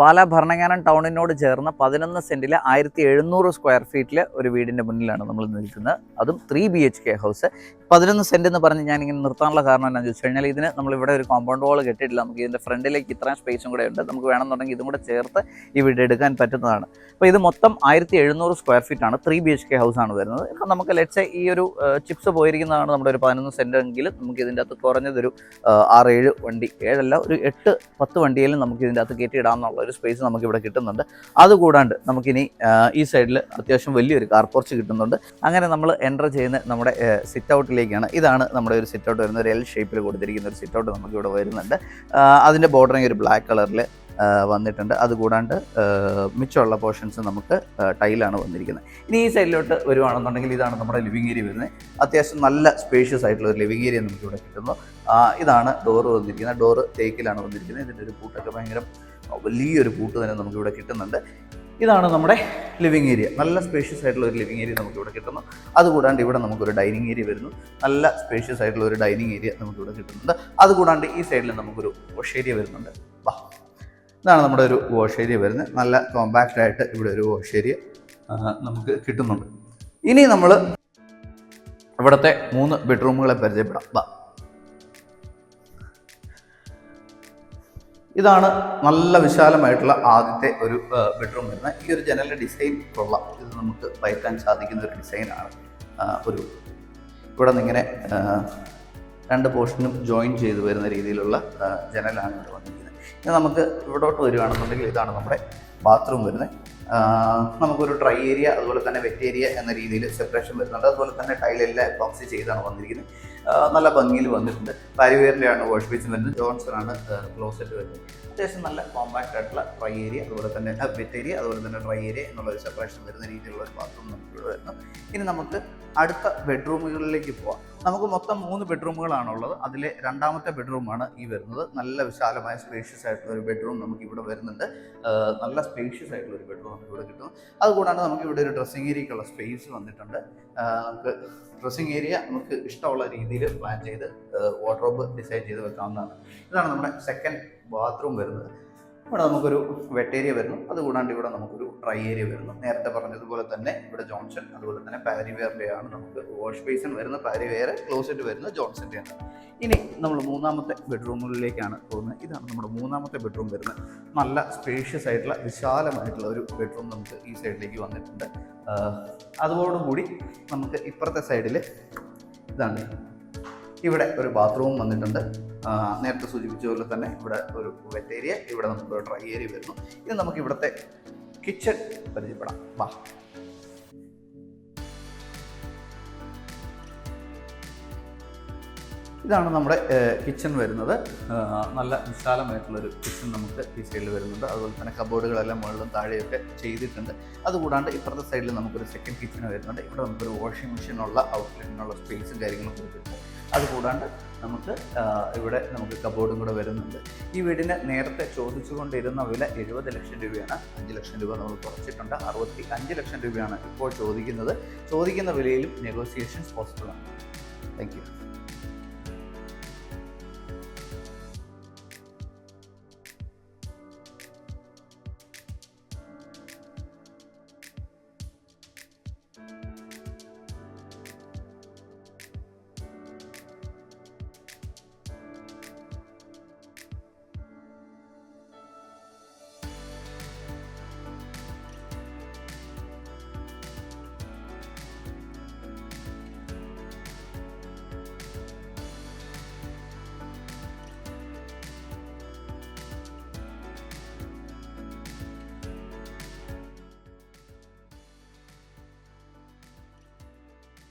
പാലാ ഭരണങ്ങാനം ടൗണിനോട് ചേർന്ന പതിനൊന്ന് സെന്റിൽ ആയിരത്തി എഴുന്നൂറ് സ്ക്വയർ ഫീറ്റിൽ ഒരു വീടിന്റെ മുന്നിലാണ് നമ്മൾ നിൽക്കുന്നത്. അതും three B H K house പതിനൊന്ന് സെന്റ് എന്ന് പറഞ്ഞ് ഞാൻ ഇങ്ങനെ നിർത്താനുള്ള കാരണം എന്നാന്ന് ചോദിച്ചു കഴിഞ്ഞാൽ ഇതിന് നമ്മളിവിടെ ഒരു കോമ്പൗണ്ട് വാൾ കെട്ടിയിട്ടില്ല. നമുക്ക് ഇതിന്റെ ഫ്രണ്ടിലേക്ക് ഇത്രയും സ്പേസും കൂടെ ഉണ്ട്. നമുക്ക് വേണമെന്നുണ്ടെങ്കിൽ ഇതും കൂടെ ചേർത്ത് ഈ വീട് എടുക്കാൻ പറ്റുന്നതാണ്. അപ്പോൾ ഇത് മൊത്തം ആയിരത്തി എഴുന്നൂറ് സ്ക്വയർ ഫീറ്റ് ആണ്. Three B H K house ആണ് വരുന്നത്. ഇപ്പം നമുക്ക് ലെറ്റ്സ് ഈ ഒരു ചിപ്സ് പോയിരിക്കുന്നതാണ് നമ്മുടെ ഒരു പതിനൊന്ന് സെന്റ് എങ്കിൽ നമുക്ക് ഇതിന്റെ അകത്ത് കുറഞ്ഞതൊരു ആറ് ഏഴ് വണ്ടി ഏഴല്ല ഒരു എട്ട് പത്ത് വണ്ടിയിലും നമുക്ക് ഇതിന്റെ അകത്ത് കയറ്റി ഇടാമെന്നുള്ള ഒരു സ്പേസ് നമുക്ക് ഇവിടെ കിട്ടുന്നുണ്ട്. അതുകൂടാണ്ട് നമുക്കിനി ഈ സൈഡിൽ അത്യാവശ്യം വലിയൊരു കാർ പോർച്ച് കിട്ടുന്നുണ്ട്. അങ്ങനെ നമ്മൾ എന്റർ ചെയ്യുന്ന നമ്മുടെ സിറ്റ് ഔട്ടിലേക്കാണ് ഇതാണ് നമ്മുടെ ഒരു സിറ്റ് ഔട്ട് വരുന്നത്. ഒരു എൽ ഷേപ്പിൽ കൊടുത്തിരിക്കുന്ന ഒരു സിറ്റ് ഔട്ട് നമുക്ക് ഇവിടെ വരുന്നുണ്ട് അതിന്റെ ബോർഡറിങ് ഒരു ബ്ലാക്ക് കളറിൽ വന്നിട്ടുണ്ട്. അതുകൂടാണ്ട് മിച്ചമുള്ള പോർഷൻസ് നമുക്ക് ടൈലാണ് വന്നിരിക്കുന്നത്. ഇനി ഈ സൈഡിലോട്ട് വരുവാണെന്നുണ്ടെങ്കിൽ ഇതാണ് നമ്മുടെ ലിവിംഗ് ഏരിയ വരുന്നത്. അത്യാവശ്യം നല്ല സ്പേഷ്യസ് ആയിട്ടുള്ള ഒരു ലിവിംഗ് ഏരിയ നമുക്ക് ഇവിടെ കിട്ടുന്നു ഇതാണ് ഡോറ് വന്നിരിക്കുന്നത്. ഡോറ് തേക്കിലാണ് വന്നിരിക്കുന്നത്. ഇതിന്റെ ഒരു പൂട്ടൊക്കെ ഭയങ്കര വലിയൊരു പൂട്ട് തന്നെ നമുക്കിവിടെ കിട്ടുന്നുണ്ട്. ഇതാണ് നമ്മുടെ ലിവിങ് ഏരിയ നല്ല സ്പേഷ്യസ് ആയിട്ടുള്ള ഒരു ലിവിങ് ഏരിയ നമുക്ക് ഇവിടെ കിട്ടുന്നു. അതുകൂടാണ്ട് ഇവിടെ നമുക്കൊരു ഡൈനിങ് ഏരിയ വരുന്നു. നല്ല സ്പേഷ്യസ് ആയിട്ടുള്ള ഒരു ഡൈനിങ് ഏരിയ നമുക്ക് ഇവിടെ കിട്ടുന്നുണ്ട്. അതുകൂടാണ്ട് ഈ സൈഡിൽ നമുക്കൊരു വാഷ് ഏരിയ വരുന്നുണ്ട്. വാ. ഇതാണ് നമ്മുടെ ഒരു വാഷ് ഏരിയ വരുന്നത്. നല്ല കോമ്പാക്റ്റ് ആയിട്ട് ഇവിടെ ഒരു വാഷ് ഏരിയ നമുക്ക് കിട്ടുന്നുണ്ട്. ഇനി നമ്മൾ ഇവിടുത്തെ മൂന്ന് ബെഡ്റൂമുകളെ പരിചയപ്പെടാം. വാ. ഇതാണ് നല്ല വിശാലമായിട്ടുള്ള ആദ്യത്തെ ഒരു ബെഡ്റൂം വരുന്നത് ഈ ഒരു ജനലിന്റെ ഡിസൈൻ കൊള്ളാം ഇത് നമുക്ക് പയറ്റാൻ സാധിക്കുന്ന ഒരു ഡിസൈനാണ് ഒരു ഇവിടെ നിന്നിങ്ങനെ രണ്ട് പോർഷനും ജോയിൻ ചെയ്ത് വരുന്ന രീതിയിലുള്ള ജനലാണ് ഇവിടെ വന്നിരിക്കുന്നത്. ഇനി നമുക്ക് ഇവിടോട്ട് വരികയാണെന്നുണ്ടെങ്കിൽ ഇതാണ് നമ്മുടെ ബാത്റൂം വരുന്നത്. നമുക്കൊരു ഡ്രൈ ഏരിയ അതുപോലെ തന്നെ വെറ്റ് ഏരിയ എന്ന രീതിയിൽ സെപ്പറേഷൻ വരുന്നുണ്ട്. അതുപോലെ തന്നെ ടൈലെല്ലാം ബോക്സ് ചെയ്താണ് വന്നിരിക്കുന്നത്. നല്ല ഭംഗിയിൽ വന്നിട്ടുണ്ട്. പാരിവേറിന്റെയാണ് വാഷ് ബേസിൻ വരുന്നത് ജോൺസൺ ആണ് ക്ലോസറ്റ് വരുന്നത് അത്യാവശ്യം നല്ല കോമ്പാക്റ്റ് ആയിട്ടുള്ള ഡ്രൈ ഏരിയ അതുപോലെ തന്നെ വെറ്റ് ഏരിയ അതുപോലെ തന്നെ ഡ്രൈ ഏരിയ എന്നുള്ള ഒരു സെപ്പറേഷൻ വരുന്ന രീതിയിലുള്ള ഒരു ബാത്റൂം നമുക്ക് ഇവിടെ വരുന്നു ഇനി നമുക്ക് അടുത്ത ബെഡ്റൂമുകളിലേക്ക് പോവാം. നമുക്ക് മൊത്തം മൂന്ന് ബെഡ്റൂമുകളാണുള്ളത് അതിലെ രണ്ടാമത്തെ ബെഡ്റൂമാണ് ഈ വരുന്നത്. നല്ല വിശാലമായ സ്പേഷ്യസ് ആയിട്ടുള്ള ഒരു ബെഡ്റൂം നമുക്ക് ഇവിടെ വരുന്നുണ്ട്. നല്ല സ്പേഷ്യസ് ആയിട്ടുള്ള ഒരു ബെഡ്റൂം നമുക്ക് ഇവിടെ കിട്ടും. അതുകൂടാണ്ട് നമുക്ക് ഇവിടെ ഒരു ഡ്രസ്സിംഗ് ഏരിയക്കുള്ള സ്പേസ് വന്നിട്ടുണ്ട്. നമുക്ക് ഡ്രസ്സിംഗ് ഏരിയ നമുക്ക് ഇഷ്ടമുള്ള രീതിയിൽ പ്ലാൻ ചെയ്ത് വാർഡ്രോബ് ഡിസൈൻ ചെയ്ത് വെക്കാവുന്നതാണ്. ഇതാണ് നമ്മുടെ സെക്കൻഡ് ബാത്റൂം വരുന്നത്. ഇവിടെ നമുക്കൊരു വെട്ട് ഏരിയ വരുന്നു. അതുകൂടാണ്ട് ഇവിടെ നമുക്കൊരു ഡ്രൈ ഏരിയ വരുന്നു. നേരത്തെ പറഞ്ഞതുപോലെ തന്നെ ഇവിടെ ജോൺസൺ അതുപോലെ തന്നെ പാരിവെയറിന്റെ ആണ് നമുക്ക് വാഷ് ബേസൺ വരുന്ന പാരിവെയർ ക്ലോസറ്റ് വരുന്ന ജോൺസന്റെ ആണ് ഇനി നമ്മൾ മൂന്നാമത്തെ ബെഡ്റൂമുകളിലേക്കാണ് പോകുന്നത്. ഇതാണ് നമ്മുടെ മൂന്നാമത്തെ ബെഡ്റൂം വരുന്നത്. നല്ല സ്പേഷ്യസ് ആയിട്ടുള്ള വിശാലമായിട്ടുള്ള ഒരു ബെഡ്റൂം നമുക്ക് ഈ സൈഡിലേക്ക് വന്നിട്ടുണ്ട്. അതോടുകൂടി നമുക്ക് ഇപ്പുറത്തെ സൈഡിൽ ഇതാണ് ഇവിടെ ഒരു ബാത്റൂം വന്നിട്ടുണ്ട്. നേരത്തെ സൂചിപ്പിച്ച പോലെ തന്നെ ഇവിടെ ഒരു വെറ്റ് ഏരിയ ഇവിടെ നമുക്ക് ഡ്രൈ ഏരിയ വരുന്നു. ഇനി നമുക്ക് ഇവിടുത്തെ കിച്ചൺ പരിചയപ്പെടാം. വാ. ഇതാണ് നമ്മുടെ കിച്ചൺ വരുന്നത്. നല്ല വിശാലമായിട്ടുള്ളൊരു കിച്ചൺ നമുക്ക് ഈ സൈഡിൽ വരുന്നുണ്ട്. അതുപോലെ തന്നെ കബോർഡുകളെല്ലാം മുകളിലും താഴെയൊക്കെ ചെയ്തിട്ടുണ്ട്. അതുകൂടാണ്ട് ഇപ്പുറത്തെ സൈഡിൽ നമുക്കൊരു സെക്കൻഡ് കിച്ചൺ വരുന്നുണ്ട്. ഇവിടെ നമുക്കൊരു വാഷിംഗ് മെഷീനുള്ള ഔട്ട്ലെറ്റിനുള്ള സ്പേസും കാര്യങ്ങളും കൊടുത്തിട്ടുണ്ട്. അതുകൂടാണ്ട് നമുക്ക് ഇവിടെ നമുക്ക് കബോർഡും കൂടെ വരുന്നുണ്ട്. ഈ വീടിന് നേരത്തെ ചോദിച്ചുകൊണ്ടിരുന്ന വില എഴുപത് ലക്ഷം രൂപയാണ്. അഞ്ച് ലക്ഷം രൂപ നമ്മൾ കുറച്ചിട്ടുണ്ട്. അറുപത്തി അഞ്ച് ലക്ഷം രൂപയാണ് ഇപ്പോൾ ചോദിക്കുന്നത്. ചോദിക്കുന്ന വിലയിലും നെഗോസിയേഷൻസ് പോസിബിൾ ആണ്. Thank you